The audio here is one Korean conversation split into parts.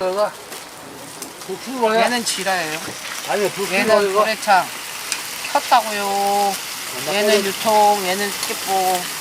이거 부풀어야 얘는 지라예요. 아니 부풀어 얘는 이거 도래창 켰다고요. 얘는 유통, 얘는 스키포.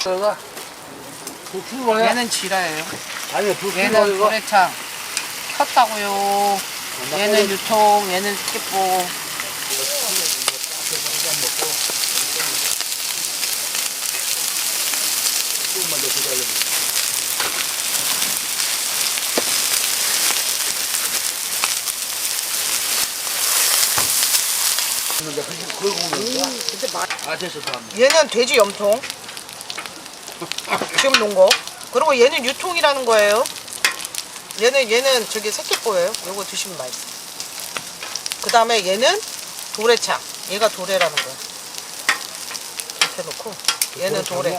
이거 북출로야? 얘는 지라예요. 아니 얘는 북출로 이거. 도래창 켰다고요. 얘는 유통, 얘는. 조금만 더 기다려. 근데 그냥 걸고 오는 거야? 아 됐어 다. 얘는 돼지 염통. 지금 놓은 거. 그리고 얘는 유통이라는 거예요. 얘는 얘는 저기 새끼뽀예요. 요거 드시면 맛있어. 그 다음에 얘는 도래창. 얘가 도래라는 거야. 이렇게 놓고 얘는 도래.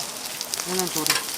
얘는 도래.